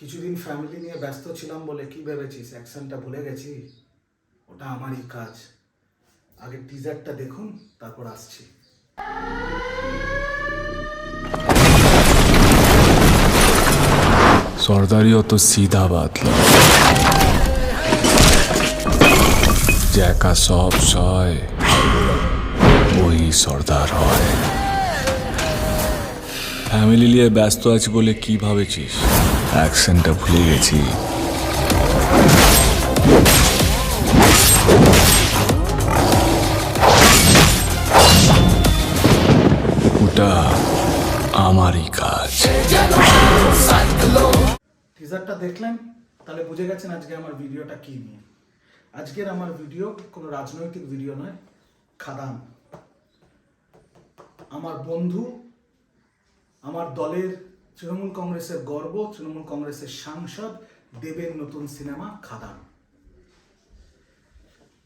কিছুদিন ফ্যামিলি নিয়ে ব্যস্ত ছিলাম বলে কি ভেবেছিস? অ্যাকশনটা ভুলে গেছি? ওটা আমারই কাজ। আগে টিজারটা দেখুন, তারপর আসছি। সর্দারিও তো সিধা বাতলা একা সব সয়, ওই সর্দার হয়। ফ্যামিলি নিয়ে ব্যস্ত আছি বলে কি ভাবেছিস? অ্যাকশনটা ভুলে গেছি। ওটা আমারই কাজ। টিজারটা দেখলেন, তাহলে বুঝে গেছেন আজকে আমার ভিডিওটা কি নিয়ে। আজকের আমার ভিডিও কোনো রাজনৈতিক ভিডিও নয়, খাদান। আমার বন্ধু, আমার দলের তৃণমূল কংগ্রেসের গর্ব, তৃণমূল কংগ্রেসের সাংসদ, দেবের নতুন সিনেমা খাদান।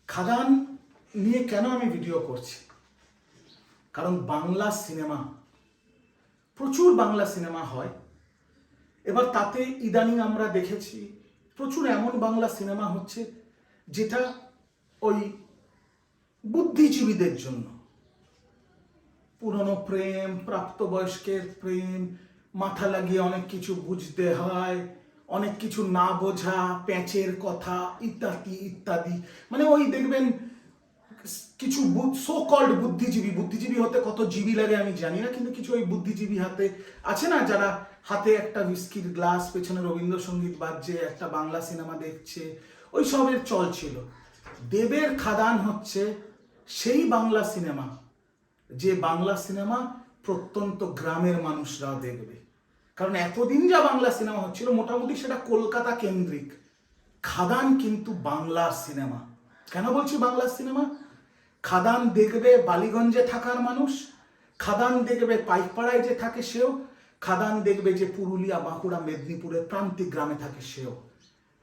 খাদান নিয়ে কেন আমি ভিডিও করছি? কারণ বাংলা সিনেমা, প্রচুর বাংলা সিনেমা হয়। এবার তাতে ইদানিং আমরা দেখেছি, প্রচুর এমন বাংলা সিনেমা হচ্ছে যেটা ওই বুদ্ধিজীবীদের জন্য। পুরনো প্রেম, প্রাপ্তবয়স্কের প্রেম মাথা লাগিয়ে অনেক কিছু বুঝতে হয়, অনেক কিছু না বোঝা, প্যাঁচের কথা, ইত্যাদি ইত্যাদি। মানে ওই দেখবেন, কিছু সো কল্ড বুদ্ধিজীবী বুদ্ধিজীবী হতে কত জীবী লাগে আমি জানি না, কিন্তু কিছু ওই বুদ্ধিজীবী হাতে আছে না, যারা হাতে একটা বিস্কিট গ্লাস পেছনে রবীন্দ্রসঙ্গীত বাজছে, একটা বাংলা সিনেমা দেখছে, ওই সবের চল ছিল। দেবের খাদান হচ্ছে সেই বাংলা সিনেমা, যে বাংলা সিনেমা প্রত্যন্ত গ্রামের মানুষরাও দেখবে। কারণ এতদিন যা বাংলা সিনেমা হচ্ছিল, মোটামুটি সেটা কলকাতা কেন্দ্রিক। খাদান কিন্তু বাংলার সিনেমা। কেন বলছি বাংলার সিনেমা? খাদান দেখবে বালিগঞ্জে থাকার মানুষ, খাদান দেখবে পাইকপাড়ায় যে থাকে সেও, খাদান দেখবে যে পুরুলিয়া, বাঁকুড়া মেদিনীপুরের প্রান্তিক গ্রামে থাকে সেও।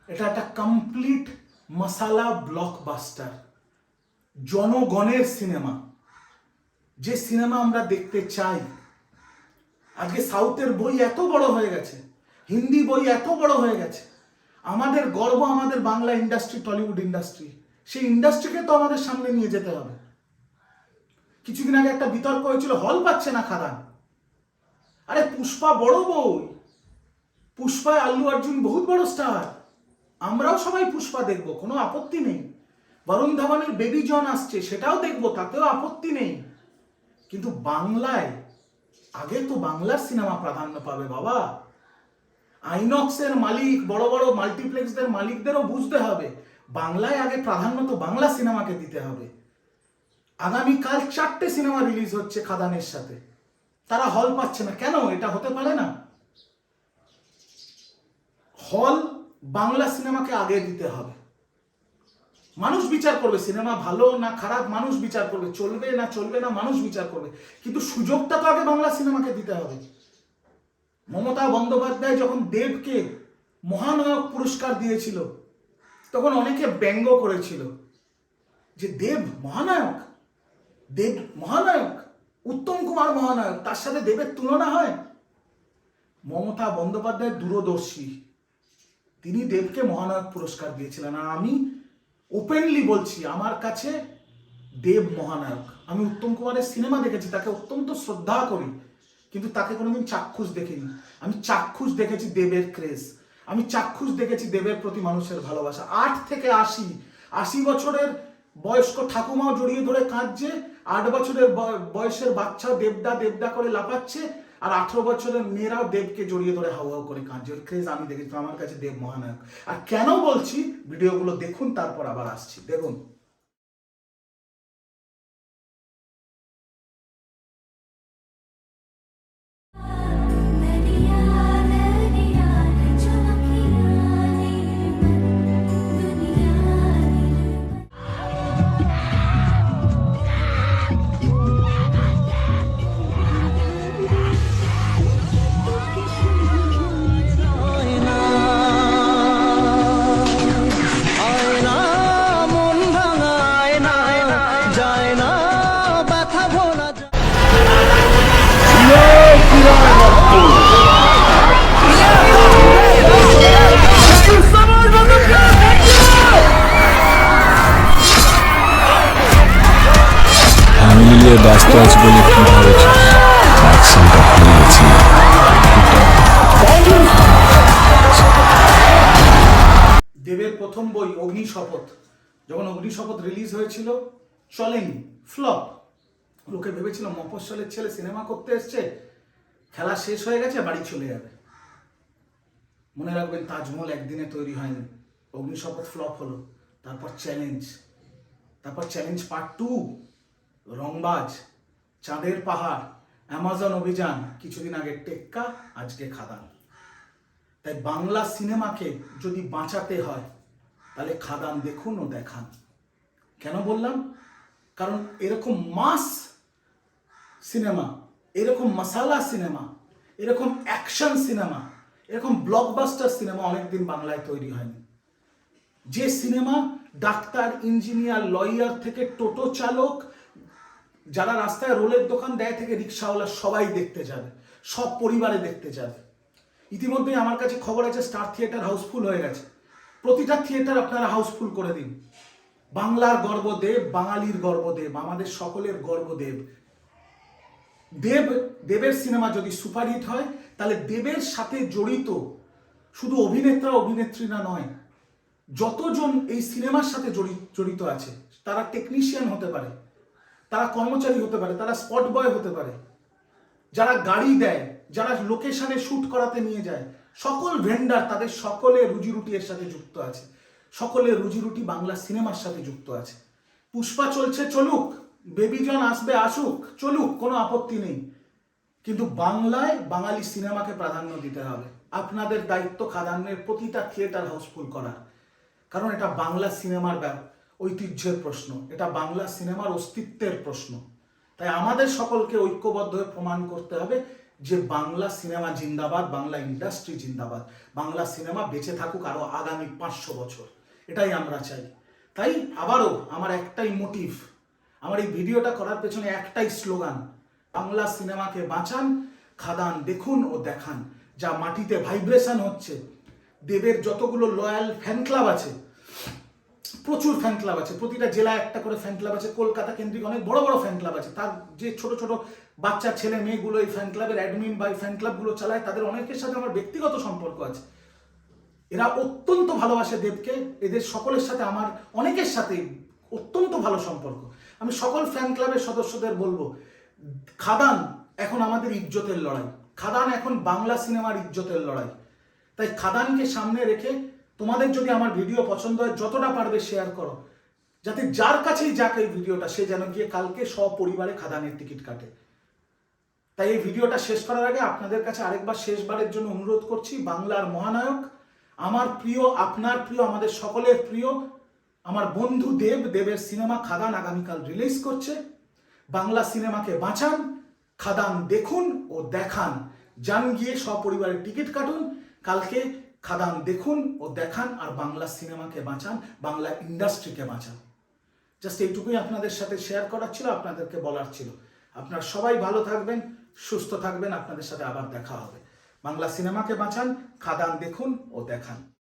এটা একটা কমপ্লিট মশালা ব্লকবাস্টার জনগণের সিনেমা। যে সিনেমা আমরা দেখতে চাই, আজকে সাউথের বই এত বড় হয়ে গেছে, হিন্দি বই এত বড় হয়ে গেছে, আমাদের গর্ব আমাদের বাংলা ইন্ডাস্ট্রি টলিউড ইন্ডাস্ট্রি সেই ইন্ডাস্ট্রিকে তো আমাদের সামনে নিয়ে যেতে হবে। কিছুদিন আগে একটা বিতর্ক হয়েছিল, হল পাচ্ছে না খাদান? আরে পুষ্পা বড় বই পুষ্পায় আল্লু অর্জুন বহুত বড় স্টার আমরাও সবাই পুষ্পা দেখব, কোনো আপত্তি নেই। বরুণ ধাওয়ানের বেবি জন আসছে, সেটাও দেখব, তাতেও আপত্তি নেই। কিন্তু বাংলায়, আগে তো বাংলার সিনেমা প্রাধান্য পাবে বাবা। আইনক্সের মালিক, বড় বড় মাল্টিপ্লেক্সদের মালিকদেরও বুঝতে হবে। বাংলায় আগে প্রাধান্য তো বাংলা সিনেমাকে দিতে হবে। আগামীকাল চারটে সিনেমা রিলিজ হচ্ছে খাদানের সাথে। তারা হল পাচ্ছে না। কেন? এটা হতে পারে না। হল বাংলা সিনেমাকে আগে দিতে হবে। মানুষ বিচার করবে, সিনেমা ভালো না খারাপ, মানুষ বিচার করবে, চলবে না চলবে না মানুষ বিচার করবে। কিন্তু সুযোগটা তো আগে বাংলা সিনেমাকে দিতে হবে। মমতা বন্দ্যোপাধ্যায় যখন দেবকে মহানায়ক পুরস্কার দিয়েছিল, তখন অনেকে ব্যঙ্গ করেছিল যে দেব মহানায়ক দেব মহানায়ক, উত্তম কুমার মহানায়ক, তার সাথে দেবের তুলনা হয়। মমতা বন্দ্যোপাধ্যায় দূরদর্শী। তিনি দেবকে মহানায়ক পুরস্কার দিয়েছিলেন। আর আমি ওপেনলি বলছি, আমার কাছে দেব মহানায়ক। আমি উত্তম কুমারের সিনেমা দেখেছি, তাকে অত্যন্ত শ্রদ্ধা করি, কিন্তু তাকে কোনোদিন চাক্ষুষ দেখিনি। আমি চাক্ষুষ দেখেছি দেবের ক্রেজ। আমি চাক্ষুষ দেখেছি দেবের প্রতি মানুষের ভালোবাসা। আট থেকে আশি আশি বছরের বয়স্ক ঠাকুমাও জড়িয়ে ধরে কাঁদছে, আট বছরের বয়- বয়সের বাচ্চা দেবদা দেবদা করে লাপাচ্ছে আর আঠারো বছরের মেয়েরাও দেবকে জড়িয়ে ধরে হাউ হাউ করে কাঁদছে। ক্রেজ আমি দেখেছি, আমার কাছে দেব মহানায়ক। আর কেন বলছি? ভিডিওগুলো দেখুন, তারপর আবার আসছি। দেখুন। প্রথম বই অগ্নি শপথ। যখন অগ্নি শপথ রিলিজ হয়েছিল, চলেনি ফ্লপ লোকে ভেবেছিল মফস্বলের ছেলে সিনেমা করতে এসছে, খেলা শেষ হয়ে গেছে, বাড়ি চলে যাবে। মনে রাখবেন, তাজমহল একদিনে তৈরি হয়নি। অগ্নি শপথ ফ্লপ হলো। তারপর চ্যালেঞ্জ তারপর চ্যালেঞ্জ পার্ট টু রংবাজ, চাঁদের পাহাড় অ্যামাজন অভিযান, কিছুদিন আগে টেক্কা, আজকে খাদান। তাই বাংলা সিনেমাকে যদি বাঁচাতে হয়, তাহলে খাদান দেখুন ও দেখান। কেন বললাম? কারণ এরকম মাস সিনেমা, এরকম মশালা সিনেমা, এরকম অ্যাকশন সিনেমা, এরকম ব্লকবাস্টার সিনেমা অনেকদিন বাংলায় তৈরি হয়নি। যে সিনেমা ডাক্তার, ইঞ্জিনিয়ার, লয়ার থেকে টোটো চালক, যারা রাস্তায় রোলের দোকান দেয় থেকে রিক্সাওয়ালা সবাই দেখতে যাবে, সব পরিবারে দেখতে যাবে। ইতিমধ্যেই আমার কাছে খবর আছে স্টার থিয়েটার হাউসফুল হয়ে গেছে। প্রতিটা থিয়েটার আপনারা হাউসফুল করে দিন। বাংলার গর্বদেব, বাঙালির গর্বদেব, আমাদের সকলের গর্বদেব। দেব, দেবের সিনেমা যদি সুপারহিট হয়, তাহলে দেবের সাথে জড়িত শুধু অভিনেতা, অভিনেত্রীরা নয়, যতজন এই সিনেমার সাথে জড়ি- জড়িত আছে, তারা টেকনিশিয়ান হতে পারে, তারা কর্মচারী হতে পারে, তারা স্পট বয় হতে পারে। যারা গাড়ি দেয় যারা লোকেশনে শুট করাতে নিয়ে যায়, সকল ভেন্ডার তাদের সকলে রুজি রুটি এর সাথে যুক্ত আছে। সকলে রুজি রুটি বাংলা সিনেমার সাথে যুক্ত আছে। পুষ্পা চলছে, চলুক। বেবিজন আসবে, আসুক। চলুক, কোনো আপত্তি নেই। কিন্তু বাংলায় বাঙালি সিনেমাকে প্রাধান্য দিতে হবে। আপনাদের দায়িত্ব খাদানের প্রতিটা থিয়েটার হাউসফুল করার। কারণ এটা বাংলা সিনেমার ঐতিহ্যের প্রশ্ন। এটা বাংলা সিনেমার অস্তিত্বের প্রশ্ন। তাই আমাদের সকলকে ঐক্যবদ্ধ হয়ে প্রমাণ করতে হবে। যে বাংলা সিনেমা জিন্দাবাদ, বাংলা ইন্ডাস্ট্রি জিন্দাবাদ, বাংলা সিনেমা বেঁচে থাকুক আরও আগামী পাঁচশো বছর। এটাই আমরা চাই। তাই আবারও আমার একটাই মোটিভ আমার এই ভিডিওটা করার পেছনে একটাই স্লোগান বাংলা সিনেমাকে বাঁচান, খাদান, দেখুন ও দেখান। যা মাটিতে ভাইব্রেশন হচ্ছে, দেবের যতগুলো লয়াল ফ্যান ক্লাব আছে, প্রচুর ফ্যান ক্লাব আছে, প্রতিটা জেলায় একটা করে ফ্যান ক্লাব আছে, কলকাতা কেন্দ্রিক অনেক বড় বড় ফ্যান ক্লাব আছে, তার যে ছোট ছোট বাচ্চা, ছেলে, মেয়েগুলো এই ফ্যান ক্লাবের অ্যাডমিন বা এই ফ্যান ক্লাবগুলো চালায়, তাদের অনেকের সাথে আমার ব্যক্তিগত সম্পর্ক আছে। এরা অত্যন্ত ভালোবাসে দেবকে, এদের সকলের সাথে আমার, অনেকের সাথে অত্যন্ত ভালো সম্পর্ক। আমি সকল ফ্যান ক্লাবের সদস্যদের বলব, খাদান এখন আমাদের ইজ্জতের লড়াই। খাদান এখন বাংলা সিনেমার ইজ্জতের লড়াই। তাই খাদানকে সামনে রেখে তোমাদের যদি আমার ভিডিও পছন্দ হয়, যতটা পারবে শেয়ার করো। যাতে যার কাছেই যাক এই ভিডিওটা, সে যেন গিয়ে কালকে সপরিবারে খাদানের টিকিট কাটে। তাই এই ভিডিওটা শেষ করার আগে আপনাদের কাছে আরেকবার শেষবারের জন্য অনুরোধ করছি, বাংলার মহানায়ক, আমার প্রিয়, আপনার প্রিয়, আমাদের সকলের প্রিয়, আমার বন্ধু দেব, দেবের সিনেমা খাদান আগামীকাল রিলিজ করছে। বাংলা সিনেমাকে বাঁচান, খাদান দেখুন ও দেখান। যান গিয়ে সপরিবারের টিকিট কাটুন, কালকে খাদান দেখুন ও দেখান আর বাংলা সিনেমাকে বাঁচান, বাংলা ইন্ডাস্ট্রিকে বাঁচান। জাস্ট এইটুকুই আপনাদের সাথে শেয়ার করার ছিল, আপনাদেরকে বলার ছিল। আপনারা সবাই ভালো থাকবেন সুস্থ থাকবেন আপনাদের সাথে আবার দেখা হবে। বাংলা সিনেমাকে বাঁচান খাদান দেখুন ও দেখান।